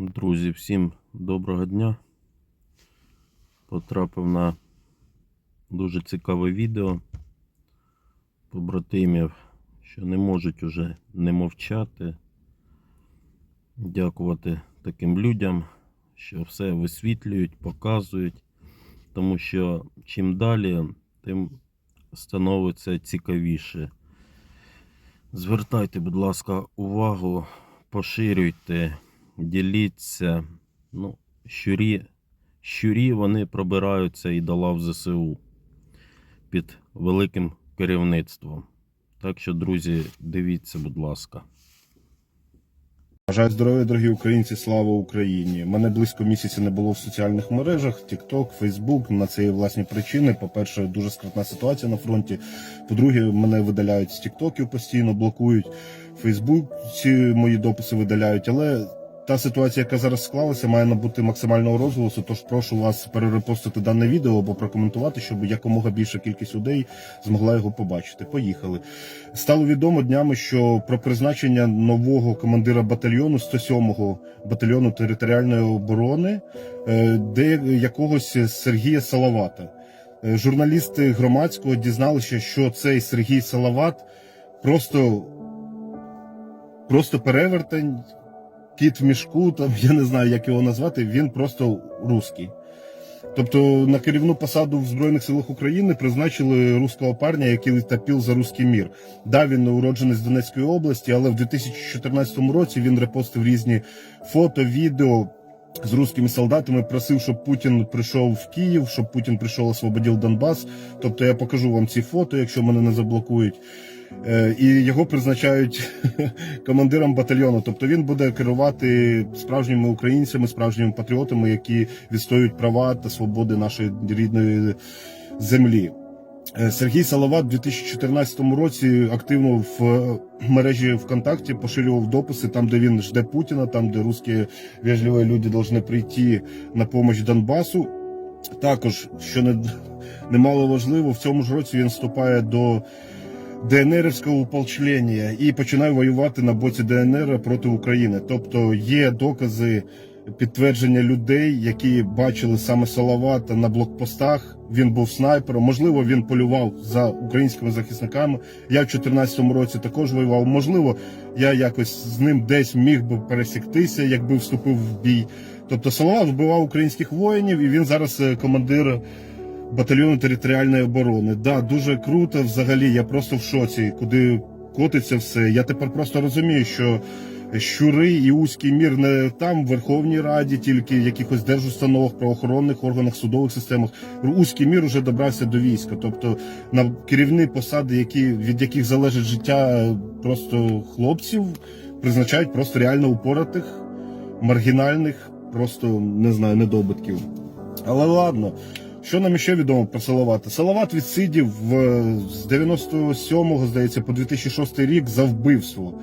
Друзі, всім доброго дня. Потрапив на дуже цікаве відео побратимів, що не можуть уже не мовчати. Дякувати таким людям, що все висвітлюють, показують. Тому що чим далі, тим становиться цікавіше. Звертайте, будь ласка, увагу, поширюйте, діліться. Ну, щурі, щурі вони пробираються і до лав ЗСУ під великим керівництвом. Так що, друзі, дивіться, будь ласка. Бажаю здоров'я, дорогі українці, слава Україні! Мене близько місяця не було в соціальних мережах, TikTok, Facebook. На це власні причини. По-перше, дуже скрутна ситуація на фронті. По-друге, мене видаляють з TikTokів постійно, блокують. Facebook ці мої дописи видаляють. Але та ситуація, яка зараз склалася, має набути максимального розголосу. Тож прошу вас перерепостити дане відео або прокоментувати, щоб якомога більша кількість людей змогла його побачити. Поїхали. Стало відомо днями, що про призначення нового командира батальйону 107-го батальйону територіальної оборони, е, де якогось Сергія Салавата. Е, Журналісти громадського дізналися, що цей Сергій Салават просто, просто перевертень, кіт в мішку, там я не знаю, як його назвати. Він просто русський. Тобто на керівну посаду в Збройних силах України призначили руського парня, який топив за руський мір. Да, він уроджений з Донецької області, але в 2014 році він репостив різні фото, відео з русскими солдатами, просив, щоб Путін прийшов в Київ, щоб Путін прийшов освободив Донбас. Тобто я покажу вам ці фото, якщо мене не заблокують. Е, І його призначають командиром батальйону. Тобто він буде керувати справжніми українцями, справжніми патріотами, які відстоюють права та свободи нашої рідної землі. Е, Сергій Салават у 2014 році активно в е, мережі ВКонтакті поширював дописи там, де він жде Путіна, там де русські вежливі люди повинні прийти на допомогу Донбасу. Також, що не, немало важливо, в цьому ж році він вступає до ДНРівського уполчлення і починає воювати на боці ДНР проти України. Тобто є докази підтвердження людей, які бачили саме Салавата на блокпостах. Він був снайпером. Можливо, він полював за українськими захисниками. Я в 2014 році також воював. Можливо, я якось з ним десь міг би пересіктися, якби вступив в бій. Тобто Салават вбивав українських воїнів, і він зараз е, командир батальйону територіальної оборони. Да, дуже круто. Взагалі, я просто в шоці, куди котиться все. Я тепер просто розумію, що щури і узький мір не там, в Верховній Раді, тільки в якихось держустановах, правоохоронних органах, судових системах. Узький мір уже добрався до війська. Тобто на керівні посади, які від яких залежить життя просто хлопців, призначають просто реально упоратих, маргінальних, просто не знаю, недобитків. Але ладно. Що нам ще відомо про Салавата? Салават відсидів з 97-го, здається, по 2006 рік за вбивство.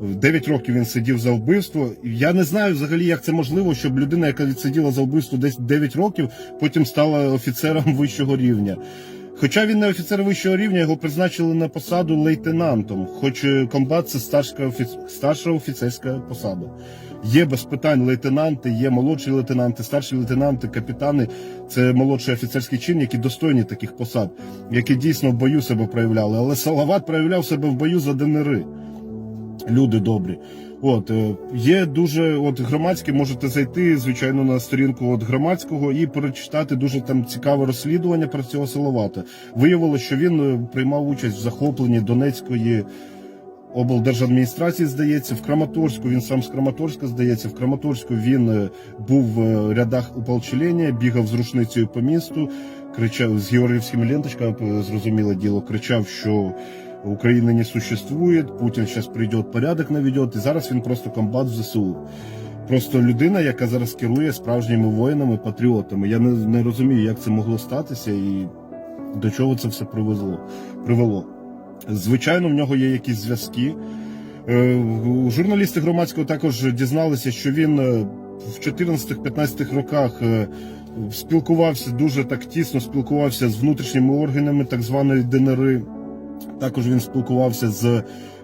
9 років він сидів за вбивство. Я не знаю взагалі, як це можливо, щоб людина, яка відсиділа за вбивство десь 9 років, потім стала офіцером вищого рівня. Хоча він не офіцер вищого рівня, його призначили на посаду лейтенантом, хоч е, комбат це старша, офіц... старша офіцерська посада. Є без питань лейтенанти, є молодші лейтенанти, старші лейтенанти, капітани. Це молодший офіцерський чин, які достойні таких посад, які дійсно в бою себе проявляли. Але Салават проявляв себе в бою за ДНРи. Люди добрі. От е, є дуже от громадське, можете зайти, звичайно, на сторінку от громадського і перечитати дуже там цікаве розслідування про цього Салавата. Виявилося, що він е, приймав участь в захопленні Донецької облдержадміністрації, здається, в Краматорську. Він сам з Краматорська здається. В Краматорську він е, був в рядах уполчення, бігав з рушницею по місту, кричав з георгіївськими ленточками, зрозуміле діло, кричав, що. Украины не существует, Путін зараз прийде, порядок наведет, і зараз він просто комбат в ЗСУ. Просто людина, яка зараз керує справжніми воїнами, патріотами. Я не, не розумію, як це могло статися і до чого це все привезло, привело. Звичайно, в нього є якісь зв'язки. Е, Журналісти громадського також дізналися, що він е, в 14-15 роках е, спілкувався дуже так тісно, спілкувався з внутрішніми органами так званої ДНР. Також він спілкувався з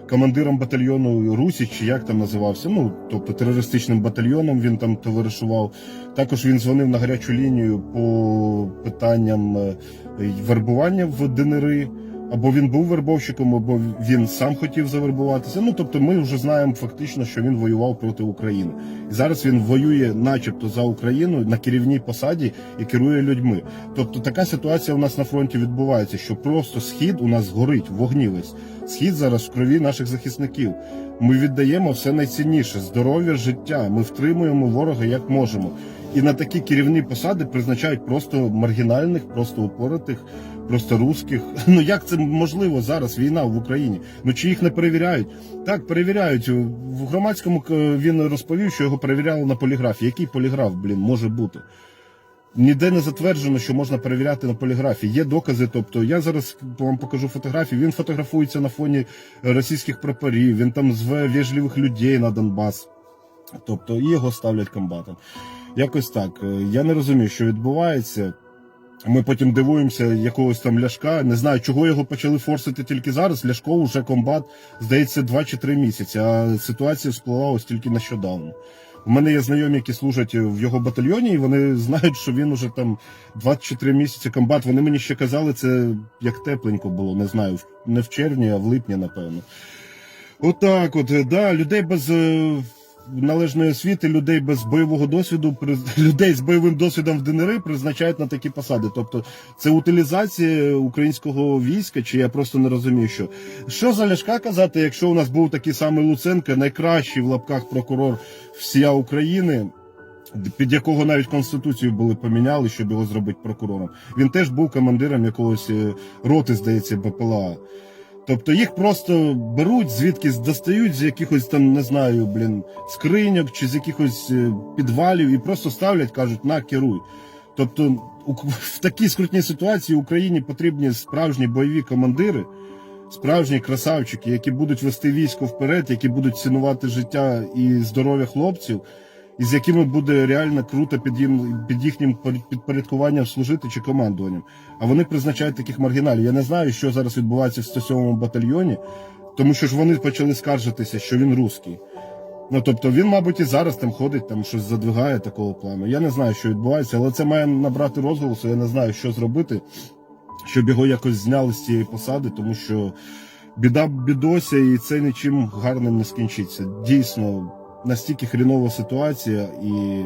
командиром батальйону Русі, чи як там називався. Ну тобто терористичним батальйоном він там товаришував. Також він дзвонив на гарячу лінію по питанням е, вербування в ДНРи. Або він був вербовщиком, або він сам хотів завербуватися. Ну тобто, ми вже знаємо фактично, що він воював проти України. І зараз він воює, начебто, за Україну на керівній посаді і керує людьми. Тобто така ситуація у нас на фронті відбувається, що просто схід у нас горить, вогні весь. Схід зараз в крові наших захисників. Ми віддаємо все найцінніше здоров'я, життя. Ми втримуємо ворога як можемо. І на такі керівні посади призначають просто маргінальних, просто упоротих, просто русських. Ну як це можливо зараз? Війна в Україні? Ну чи їх не перевіряють? Так, перевіряють. В громадському е, він розповів, що його перевіряли на поліграфі. Який поліграф, блін, може бути? Ніде не затверджено, що можна перевіряти на поліграфі. Є докази. Тобто, я зараз вам покажу фотографії. Він фотографується на фоні російських прапорів. Він там зве вежливих людей на Донбас. Тобто, і його ставлять комбатом. Якось так. Е, Я не розумію, що відбувається. Ми потім дивуємося якогось там ляшка. Не знаю, чого його почали форсити тільки зараз. Ляшко вже комбат, здається, 2 чи 3 місяці. А ситуація спливала ось тільки нещодавно. У мене є знайомі, які служать в його батальйоні, і вони знають, що він уже там 23 місяці комбат. Вони мені ще казали, це як тепленько було, не знаю, не в червні, а в липні, напевно. Отак, от, е, да, людей без е, належної освіти, людей без бойового досвіду, людей з бойовим досвідом в ДНР призначають на такі посади. Тобто це утилізація українського війська, чи я просто не розумію, що. Що за ляшка казати, якщо у нас був такий самий Луценко, найкращий в лапках прокурор всія України. Під якого навіть конституцію були поміняли, щоб його зробити прокурором. Він теж був командиром якогось е, роти, здається, БПЛА. Тобто їх просто беруть, звідки достають з якихось там, не знаю, блін, скриньок чи з якихось е, підвалів і просто ставлять, кажуть, на керуй. Тобто в такій скрутній ситуації Україні потрібні справжні бойові командири, справжні красавчики, які будуть вести військо вперед, які будуть цінувати життя і здоров'я хлопців, і з якими буде реально круто під, їм, під їхнім підпорядкуванням служити чи командуванням. А вони призначають таких маргіналів. Я не знаю, що зараз відбувається в 107-му батальйоні, тому що ж вони почали скаржитися, що він русський. Ну тобто він, мабуть, і зараз там ходить, там щось задвигає такого плану. Я не знаю, що відбувається, але це має набрати розголосу. Я не знаю, що зробити, щоб його якось зняли з цієї посади, тому що біда бідося, і це нічим гарним не скінчиться. Дійсно, настільки хрінова ситуація, і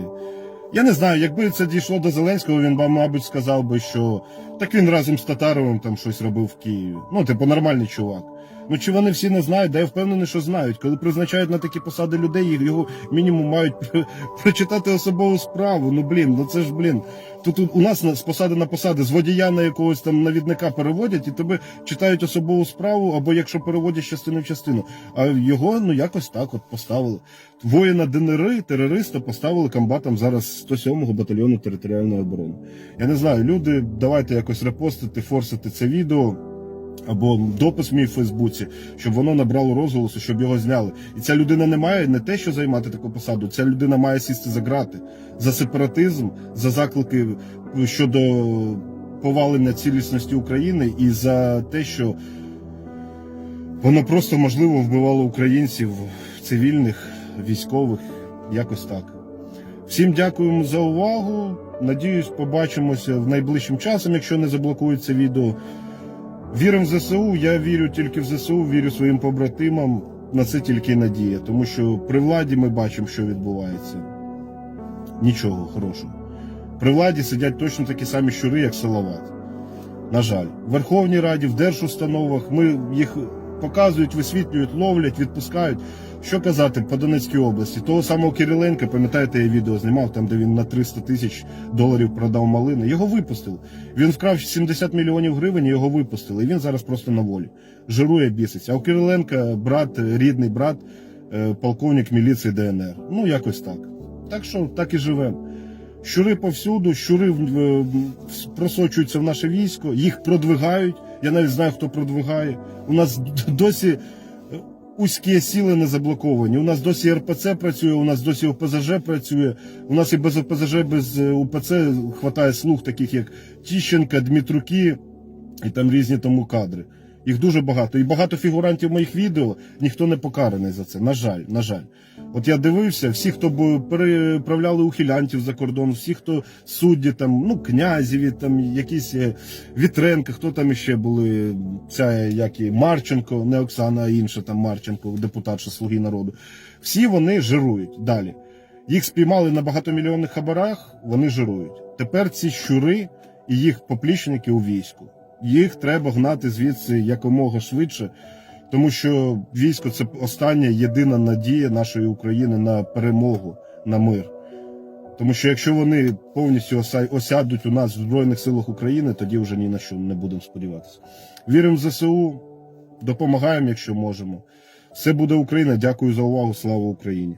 я не знаю, якби це дійшло до Зеленського, він би, мабуть, сказав би, що так він разом з Татаровим там щось робив в Києві. Ну, типу, нормальний чувак. Ну чи вони всі не знають? Да я впевнений, що знають. Коли призначають на такі посади людей, його мінімум мають прочитати особову справу. Ну блін, ну це ж блін. Тут у- нас з посади на посади з водія на якогось там навідника переводять, і тебе читають особову справу, або якщо переводять з частини в частину. А його ну якось так от поставили. Воїна ДНР, терориста поставили комбатом зараз 107-го батальйону територіальної оборони. Я не знаю, люди, давайте якось репостити, форсити це відео. Або допис мій в Фейсбуці, щоб воно набрало розголосу, щоб його зняли. І ця людина не має не те, що займати таку посаду, ця людина має сісти за грати за сепаратизм, за заклики щодо повалення цілісності України і за те, що воно просто можливо вбивало українців цивільних, військових, якось так. Всім дякуємо за увагу. Надіюсь, побачимося в найближчим часом, якщо не заблокують це відео. Віримо в ЗСУ, я вірю тільки в ЗСУ, вірю своїм побратимам. На це тільки надія, тому що при владі ми бачимо, що відбувається. Нічого хорошого. При владі сидять точно такі самі щури, як Салават. На жаль, в Верховній Раді, в держустановах ми їх показують, висвітлюють, ловлять, відпускають. Що казати по Донецькій області? Того самого Кириленка, пам'ятаєте, я відео знімав там, де він на 300 тисяч доларів продав малини. Його випустили. Він вкрав 70 мільйонів гривень, його випустили. І він зараз просто на волі. Жирує біситься. А у Кириленка брат, рідний брат, е, полковник міліції ДНР. Ну, якось так. Так що так і живемо. Щури повсюду, щури просочуються в наше військо, їх продвигають. Я навіть знаю, хто продвигає. У нас досі узькі сіли не заблоковані. У нас досі РПЦ працює, у нас досі ОПЗЖ працює. У нас і без ОПЗЖ, без е, УПЦ хватає слуг, таких як Тіщенка, Дмитруки і там різні тому кадри. Їх дуже багато. І багато фігурантів моїх відео ніхто не покараний за це. На жаль, на жаль. От я дивився, всі, хто переправляли ухилянтів за кордон, всі, хто судді, там, ну, князєві, там, якісь е, Вітренко, хто там іще були, ця як і Марченко, не Оксана, а інша там Марченко, депутатша Слуги народу. Всі вони жирують далі. Їх спіймали на багатомільйонних хабарах, вони жирують. Тепер ці щури і їх поплічники у війську. Їх треба гнати звідси якомога швидше, тому що військо це остання єдина надія нашої України на перемогу, на мир. Тому що якщо вони повністю осядуть у нас в Збройних силах України, тоді вже ні на що не будемо сподіватися. Віримо в ЗСУ, допомагаємо, якщо можемо. Все буде Україна. Дякую за увагу. Слава Україні!